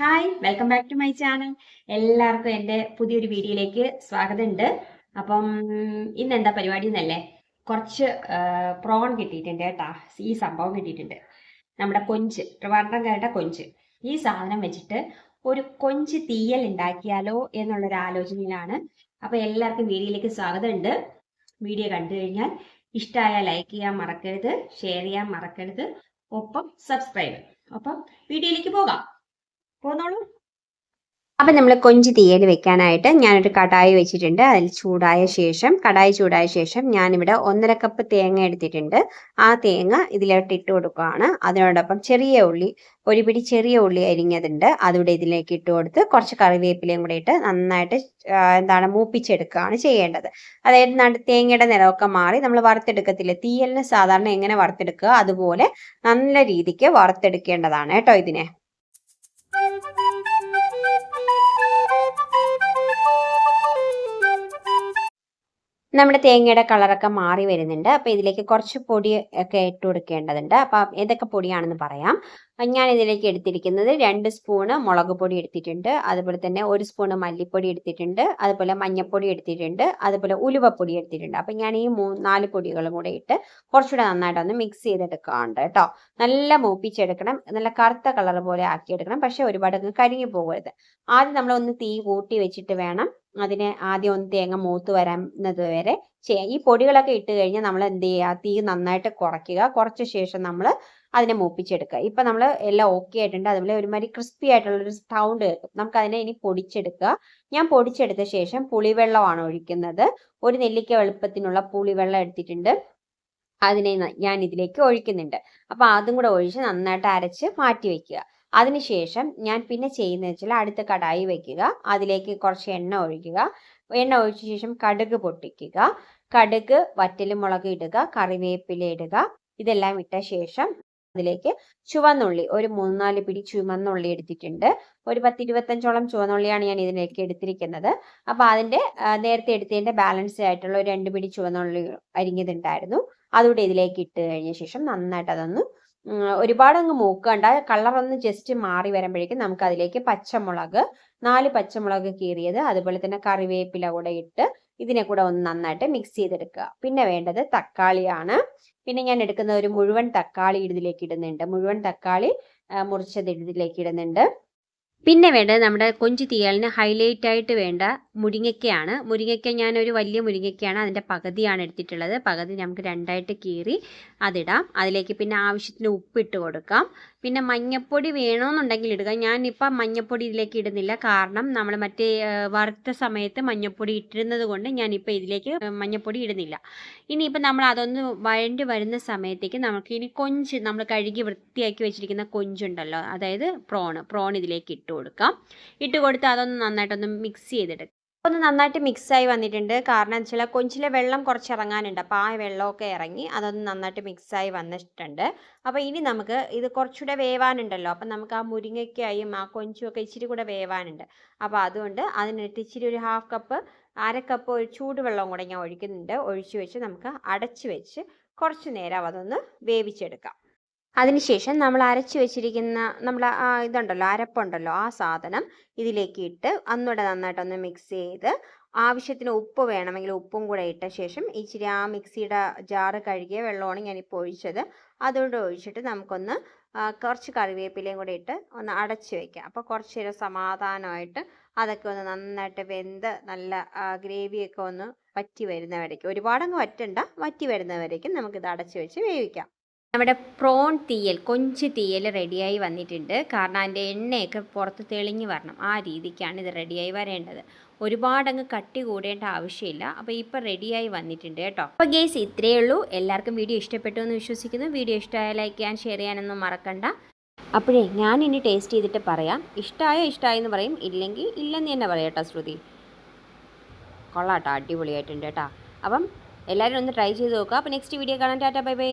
Hi welcome back to my channel എല്ലാവർക്കും എന്റെ പുതിയൊരു വീഡിയോയിലേക്ക് സ്വാഗതമുണ്ട്. അപ്പം ഇന്ന് എന്താ പരിപാടി എന്നല്ലേ? കുറച്ച് പ്രോൺ കിട്ടിയിട്ടുണ്ട് കേട്ടാ. ഈ സംഭവം കിട്ടിയിട്ടുണ്ട്. നമ്മുടെ കൊഞ്ച് ട്രിവാൻഡ്രംകാരുടെ കൊഞ്ച്. ഈ സാധനം വെച്ചിട്ട് ഒരു കൊഞ്ച് തീയൽ ഉണ്ടാക്കിയാലോ എന്നുള്ളൊരു ആലോചനയിലാണ്. അപ്പോൾ എല്ലാവർക്കും വീഡിയോയിലേക്ക് സ്വാഗതമുണ്ട്. വീഡിയോ കണ്ടു കഴിഞ്ഞാൽ ഇഷ്ടമായ ലൈക്ക് ചെയ്യാൻ മറക്കരുത് ഷെയർ ചെയ്യാൻ മറക്കരുത്. ഒപ്പം സബ്സ്ക്രൈബ് അപ്പം വീഡിയോയിലേക്ക് പോകാം. പോന്നോളൂ. അപ്പം നമ്മൾ കൊഞ്ച് തീയൽ വെക്കാനായിട്ട് ഞാനൊരു കടായി വെച്ചിട്ടുണ്ട്. അതിൽ ചൂടായ ശേഷം കടായി ചൂടായ ശേഷം ഞാനിവിടെ ഒന്നര കപ്പ് തേങ്ങ എടുത്തിട്ടുണ്ട്. ആ തേങ്ങ ഇതിലോട്ട് ഇട്ട് കൊടുക്കുകയാണ്. അതിനോടൊപ്പം ചെറിയ ഉള്ളി ഒരു പിടി ചെറിയ ഉള്ളി അരിഞ്ഞതുണ്ട്. അതുകൂടെ ഇതിലേക്ക് ഇട്ട് കൊടുത്ത് കുറച്ച് കറിവേപ്പിലയും കൂടെ ഇട്ട് നന്നായിട്ട് എന്താണ് മൂപ്പിച്ചെടുക്കുകയാണ് ചെയ്യേണ്ടത്. അതായത് നട തേങ്ങയുടെ നിറമൊക്കെ മാറി നമ്മൾ വറുത്തെടുക്കത്തില്ല? തീയലിന് സാധാരണ എങ്ങനെ വറുത്തെടുക്കുക? അതുപോലെ നല്ല രീതിക്ക് വറുത്തെടുക്കേണ്ടതാണ് കേട്ടോ ഇതിനെ. നമ്മുടെ തേങ്ങയുടെ കളറൊക്കെ മാറി വരുന്നുണ്ട്. അപ്പോൾ ഇതിലേക്ക് കുറച്ച് പൊടി ഒക്കെ ഇട്ട് കൊടുക്കേണ്ടതുണ്ട്. അപ്പം ഏതൊക്കെ പൊടിയാണെന്ന് പറയാം. ഞാൻ ഇതിലേക്ക് എടുത്തിരിക്കുന്നത് രണ്ട് സ്പൂണ് മുളക് പൊടി എടുത്തിട്ടുണ്ട്. അതുപോലെ തന്നെ ഒരു സ്പൂണ് മല്ലിപ്പൊടി എടുത്തിട്ടുണ്ട്. അതുപോലെ മഞ്ഞൾപ്പൊടി എടുത്തിട്ടുണ്ട്. അതുപോലെ ഉലുവപ്പൊടി എടുത്തിട്ടുണ്ട്. അപ്പം ഞാൻ ഈ മൂ നാല് പൊടികളും കൂടെ ഇട്ട് കുറച്ചുകൂടെ നന്നായിട്ടൊന്ന് മിക്സ് ചെയ്തെടുക്കാറുണ്ട് കേട്ടോ. നല്ല മൂപ്പിച്ചെടുക്കണം. നല്ല കറുത്ത കളർ പോലെ ആക്കിയെടുക്കണം. പക്ഷേ ഒരുപാട് കരിഞ്ഞു പോകരുത്. ആദ്യം നമ്മൾ ഒന്ന് തീ കൂട്ടി വെച്ചിട്ട് വേണം അതിനെ ആദ്യം ഒന്ന് തേങ്ങ മൂത്ത് വരുന്നത് വരെ ചെയ്യാം. ഈ പൊടികളൊക്കെ ഇട്ട് കഴിഞ്ഞാൽ നമ്മൾ എന്ത് ചെയ്യുക? തീ നന്നായിട്ട് കുറയ്ക്കുക. കുറച്ച ശേഷം നമ്മൾ അതിനെ മൂപ്പിച്ചെടുക്കുക. ഇപ്പം നമ്മൾ എല്ലാം ഓക്കെ ആയിട്ടുണ്ട്. അതുപോലെ ഒരുമാതിരി ക്രിസ്പി ആയിട്ടുള്ളൊരു സൗണ്ട് കേൾക്കും. നമുക്ക് അതിനെ ഇനി പൊടിച്ചെടുക്കുക. ഞാൻ പൊടിച്ചെടുത്ത ശേഷം പുളിവെള്ളമാണ് ഒഴിക്കുന്നത്. ഒരു നെല്ലിക്ക വെളുപ്പത്തിനുള്ള പുളിവെള്ളം എടുത്തിട്ടുണ്ട്. അതിനെ ഞാൻ ഇതിലേക്ക് ഒഴിക്കുന്നുണ്ട്. അപ്പോൾ അതും കൂടെ ഒഴിച്ച് നന്നായിട്ട് അരച്ച് മാറ്റി വെക്കുക. അതിനുശേഷം ഞാൻ പിന്നെ ചെയ്യുന്നത് വെച്ചാൽ അടുത്ത കടായി വയ്ക്കുക അതിലേക്ക് കുറച്ച് എണ്ണ ഒഴിക്കുക. എണ്ണ ഒഴിച്ച ശേഷം കടുക് പൊട്ടിക്കുക. കടുക് വറ്റലുമുളക് ഇടുക കറിവേപ്പില ഇടുക. ഇതെല്ലാം ഇട്ട ശേഷം അതിലേക്ക് ചുവന്നുള്ളി ഒരു മൂന്നാൽ പിടി ചുവന്നുള്ളി എടുത്തിട്ടുണ്ട്. ഒരു പത്ത് ഇരുപത്തഞ്ചോളം ചുവന്നുള്ളിയാണ് ഞാൻ ഇതിലേക്ക് എടുത്തിരിക്കുന്നത്. അപ്പോൾ അതിന്റെ നേരത്തെ എടുത്തതിന്റെ ബാലൻസ് ആയിട്ടുള്ള ഒരു രണ്ട് പിടി ചുവന്നുള്ളി അരിഞ്ഞതുണ്ടായിരുന്നു. അതുകൂടെ ഇതിലേക്ക് ഇട്ട് കഴിഞ്ഞ ശേഷം നന്നായിട്ട് അതൊന്ന് ഉം, ഒരുപാട് അങ്ങ് മൂക്കണ്ട. കളർ ഒന്ന് ജസ്റ്റ് മാറി വരുമ്പോഴേക്കും നമുക്ക് അതിലേക്ക് പച്ചമുളക് നാല് പച്ചമുളക് കീറിയത് അതുപോലെ തന്നെ കറിവേപ്പില കൂടെ ഇട്ട് ഇതിനെ കൂടെ ഒന്ന് നന്നായിട്ട് മിക്സ് ചെയ്തെടുക്കുക. പിന്നെ വേണ്ടത് തക്കാളിയാണ്. പിന്നെ ഞാൻ എടുക്കുന്ന ഒരു മുഴുവൻ തക്കാളി ഇതിലേക്ക് ഇടുന്നുണ്ട്. മുഴുവൻ തക്കാളി മുറിച്ചത് ഇതിലേക്ക് ഇടുന്നുണ്ട്. പിന്നെ വേണ്ടത് നമ്മുടെ കൊഞ്ച് തീയലിന് ഹൈലൈറ്റ് ആയിട്ട് വേണ്ട മുരിങ്ങയ്ക്കയാണ്. മുരിങ്ങയ്ക്ക ഞാനൊരു വലിയ മുരിങ്ങയ്ക്കയാണ്. അതിന്റെ പകുതിയാണ് എടുത്തിട്ടുള്ളത്. പകുതി നമുക്ക് രണ്ടായിട്ട് കീറി അതിടാം. അതിലേക്ക് പിന്നെ ആവശ്യത്തിന് ഉപ്പിട്ട് കൊടുക്കാം. പിന്നെ മഞ്ഞപ്പൊടി വേണമെന്നുണ്ടെങ്കിൽ ഇടുക. ഞാനിപ്പം മഞ്ഞപ്പൊടി ഇതിലേക്ക് ഇടുന്നില്ല. കാരണം നമ്മൾ മറ്റേ വറുത്ത സമയത്ത് മഞ്ഞപ്പൊടി ഇട്ടിരുന്നത് കൊണ്ട് ഞാനിപ്പോൾ ഇതിലേക്ക് മഞ്ഞപ്പൊടി ഇടുന്നില്ല. ഇനിയിപ്പോൾ നമ്മൾ അതൊന്ന് വഴണ്ടി വരുന്ന സമയത്തേക്ക് നമുക്ക് ഇനി കൊഞ്ച് നമ്മൾ കഴുകി വൃത്തിയാക്കി വെച്ചിരിക്കുന്ന കൊഞ്ചുണ്ടല്ലോ. അതായത് പ്രോൺ പ്രോൺ ഇതിലേക്ക് ഇട്ട്. കൊടുക്കാം. ഇട്ട് കൊടുത്ത് അതൊന്ന് നന്നായിട്ടൊന്ന് മിക്സ് ചെയ്തെടുക്കാം. ഒന്ന് നന്നായിട്ട് മിക്സായി വന്നിട്ടുണ്ട്. കാരണം എന്ന് വെച്ചാൽ കൊഞ്ചിലെ വെള്ളം കുറച്ച് ഇറങ്ങാനുണ്ട് അപ്പോൾ ആ വെള്ളമൊക്കെ ഇറങ്ങി അതൊന്ന് നന്നായിട്ട് മിക്സായി വന്നിട്ടുണ്ട്. അപ്പോൾ ഇനി നമുക്ക് ഇത് കുറച്ചുകൂടെ വേവാനുണ്ടല്ലോ. അപ്പം നമുക്ക് ആ മുരിങ്ങയ്ക്കായും ആ കൊഞ്ചും ഒക്കെ ഇച്ചിരി കൂടെ വേവാനുണ്ട്. അപ്പോൾ അതുകൊണ്ട് അതിനിട്ട് ഇച്ചിരി ഒരു ഹാഫ് കപ്പ് അര കപ്പ് ഒരു ചൂടുവെള്ളം കൂടെ ഞാൻ ഒഴിക്കുന്നുണ്ട്. ഒഴിച്ചു വെച്ച് നമുക്ക് അടച്ചു വെച്ച് കുറച്ച് നേരം അതൊന്ന് വേവിച്ചെടുക്കാം. അതിനുശേഷം നമ്മൾ അരച്ചു വെച്ചിരിക്കുന്ന നമ്മൾ ഇതുണ്ടല്ലോ അരപ്പുണ്ടല്ലോ ആ സാധനം ഇതിലേക്ക് ഇട്ട് അന്നൂടെ നന്നായിട്ടൊന്ന് മിക്സ് ചെയ്ത് ആവശ്യത്തിന് ഉപ്പ് വേണമെങ്കിൽ ഉപ്പും കൂടെ ഇട്ട ശേഷം ഇച്ചിരി ആ മിക്സിയുടെ ജാറ് കഴുകിയ വെള്ളമാണ് ഞാനിപ്പോൾ ഒഴിച്ചത്. അതുകൊണ്ട് ഒഴിച്ചിട്ട് നമുക്കൊന്ന് കുറച്ച് കറിവേപ്പിലയും കൂടെ ഇട്ട് ഒന്ന് അടച്ചു വയ്ക്കാം അപ്പോൾ കുറച്ച് നേരം സമാധാനമായിട്ട് അതൊക്കെ ഒന്ന് നന്നായിട്ട് വെന്ത് നല്ല ഗ്രേവിയൊക്കെ ഒന്ന് വറ്റി വരുന്നവരേക്കും ഒരുപാടങ്ങ് വറ്റണ്ട വറ്റി വരുന്നവരേക്കും നമുക്കിത് അടച്ചു വെച്ച് വേവിക്കാം. നമ്മുടെ പ്രോൺ തീയൽ കൊഞ്ച് തീയൽ റെഡിയായി വന്നിട്ടുണ്ട്. കാരണം അതിന്റെ എണ്ണയൊക്കെ പുറത്ത് തെളിഞ്ഞ് വരണം. ആ രീതിക്കാണ് ഇത് റെഡിയായി വരേണ്ടത്. ഒരുപാടങ്ങ് കട്ടി കൂടേണ്ട ആവശ്യമില്ല. അപ്പോൾ ഇപ്പോൾ റെഡിയായി വന്നിട്ടുണ്ട് കേട്ടോ. അപ്പോൾ ഗേസ് ഇത്രയേ ഉള്ളൂ. എല്ലാവർക്കും വീഡിയോ ഇഷ്ടപ്പെട്ടു എന്ന് വിശ്വസിക്കുന്നു. വീഡിയോ ഇഷ്ടമായ ലൈക്ക് ചെയ്യാൻ ഷെയർ ചെയ്യാനൊന്നും മറക്കണ്ട. അപ്പോഴേ ഞാൻ ഇനി ടേസ്റ്റ് ചെയ്തിട്ട് പറയാം. ഇഷ്ടമായോ ഇഷ്ടമായി എന്ന് പറയും. ഇല്ലെങ്കിൽ ഇല്ലെന്ന് തന്നെ പറയാം കേട്ടോ ശ്രുതി. കൊള്ളാട്ടോ അടിപൊളിയായിട്ടുണ്ട് കേട്ടോ. അപ്പം എല്ലാവരും ഒന്ന് ട്രൈ ചെയ്ത് നോക്കുക. അപ്പോൾ നെക്സ്റ്റ് വീഡിയോ കാണാൻ ടാറ്റാ ബൈ ബൈ.